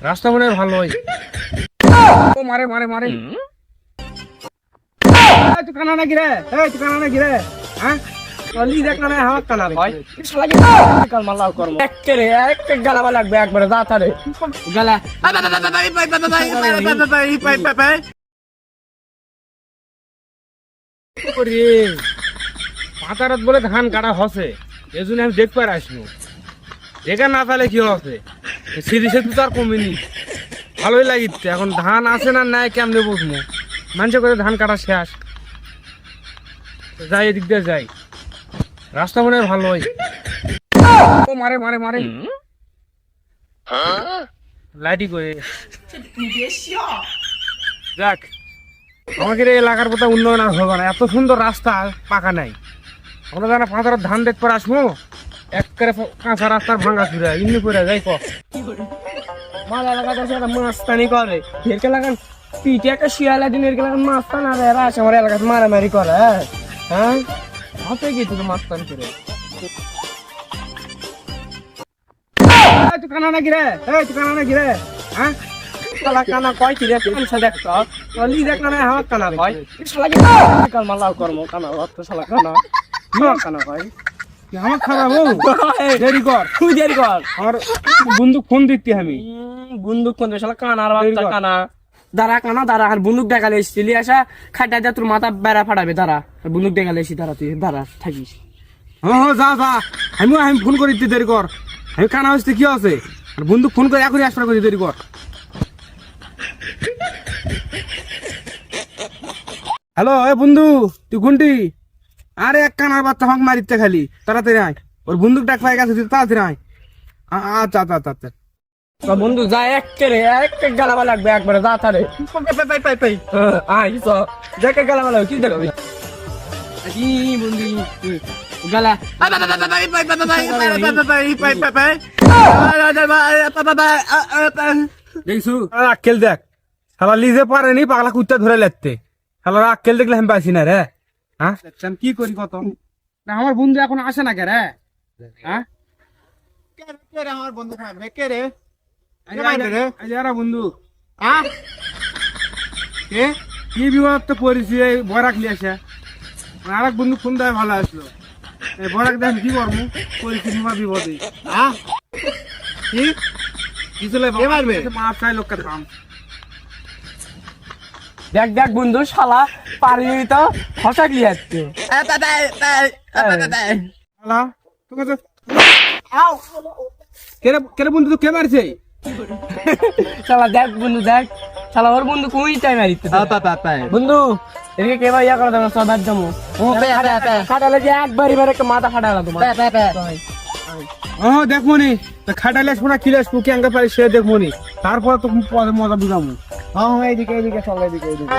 রাস্তা মনে হয় ভালো হয় ও মারে মারে মারে তুই কানা নাকি রে এই তুই কানা হ্যাঁ না হাত কানা ভাই শালা কি কাল মাল্লাহ কর্ম একে রে এক এক গালাবা লাগবে একবারে যা তারে গালা করি পাতারত বলে ধান কাটা হসে এই জন্য আমি দেখতে পার আসব দেখা না তাহলে কি হবে সেতু তো আর কমেনি। ভালোই লাগিচ্ছে। এখন ধান আছে না নাই কেমনে বুঝব? মানুষে করে ধান কাটা শেষ। যাই, এদিক দিয়ে যাই। রাস্তা মনে হয় ভালো ও, মারে মারে মারে। লাইটি করে যাক। আমাদের এই এলাকার কোথাও উন্নয়ন আর হবে না। এত সুন্দর রাস্তা পাকা নাই। আমরা জানা পাঁচার ধান দেখতে আসব? একবারে কাঁচা রাস্তার ভাঙা চুরা ইমনি করে যাই মাল এলাকা তো সেটা মাস্তানি করে। এরকে লাগান পিঠে একটা শিয়ালা দিন এরকে লাগান মাস্তান, আর এরা আসে আমার এলাকাতে মারামারি করে হ্যাঁ? হ্যাঁ? হাতে গেছি তো মাস্তান করে? তুই কানা নাকি রে? এই তুই কানা নাকি রে? হ্যাঁ? শালা কানা কয় কি রে? কানসা দেখত চলি দেখ না হাত কানা ভাই শালা কাল মালাও কর্ম, কানা অত শালা কানা। কানা ভাই আমার খারাপ ও। দেরি কর। তুই দেরি কর। আমার বন্দুক ফোন দিচ্ছি আমি। বন্দুক কোন শালা কানার বাচ্চা কানা। দাঁড়া কানা দাঁড়া আর বন্দুক দেখালে এসেছিলি আসা খাটা দিয়ে তোর মাথা বেড়া ফাটাবে দাঁড়া। আর বন্দুক দেখালে এসি দাঁড়া তুই দাঁড়া থাকিস। হ্যাঁ হ্যাঁ যা যা। আমি আমি ফোন করে দিতে দেরি কর। আমি কানা হচ্ছে কি আছে? আর বন্দুক ফোন করে এখনই আসবার করে দেরি কর। হ্যালো এ বন্ধু তুই কোনটি? আরে এক কানার বাচ্চা ফাঁক মারিতে খালি তাড়াতাড়ি আয় ওর বন্দুক ডাক পাই গেছে তুই তাড়াতাড়ি আয় আ- আচ্ছা আচ্ছা আচ্ছা আচ্ছা তো বন্ধু যা এক রে এক এক গালাবা লাগবে একবারে যা তারে হ্যাঁ, আয় তো দেখে গালাবা লাগবে কি দেখবি কি বন্ধু গালা দেখছু আক্কেল দেখ শালা লিজে পারেনি পাগলা কুত্তা ধরে লাগতে শালার আক্কেল দেখলে আমি পাইছি না রে হ্যাঁ? কি করি কত? না আমার বন্ধু এখন আসে না কে রে? হ্যাঁ? আমার বন্ধু থাকবে? কে রে? বন্ধু। কে? কি বিপদ তো পড়েছি এই বরাক নিয়ে আসে। আর এক বন্ধু ফোন দেয় ভালো আসলো। এই বরাক দেখ কি করব? পড়েছি বিমা বিপদে হ্যাঁ? কি? কি চলে কে মারবে? মাপ চাই লোককে দেখ দেখ বন্ধু শালা। পারি তো ফসাক লিয়াচ্ছে শালা তোকে তো কেরে কেরে বন্ধু তো কে মারছে? শালা দেখ বন্ধু দেখ। শালা ওর বন্ধু কোই টাইম মারিতে বন্ধু এদিকে কে ভাই ইয়া করে দেবো সদার জমো খাটালে যে একবারই মারে মাথা ফাটালা তোমার। ও দেখব নি তা খাটালে শোনা কিলে স্পুকি আঙ্গে পারি সে দেখব নি। তারপর তো মজা বুঝামু হ্যাঁ এইদিকে এইদিকে চল এইদিকে এইদিকে।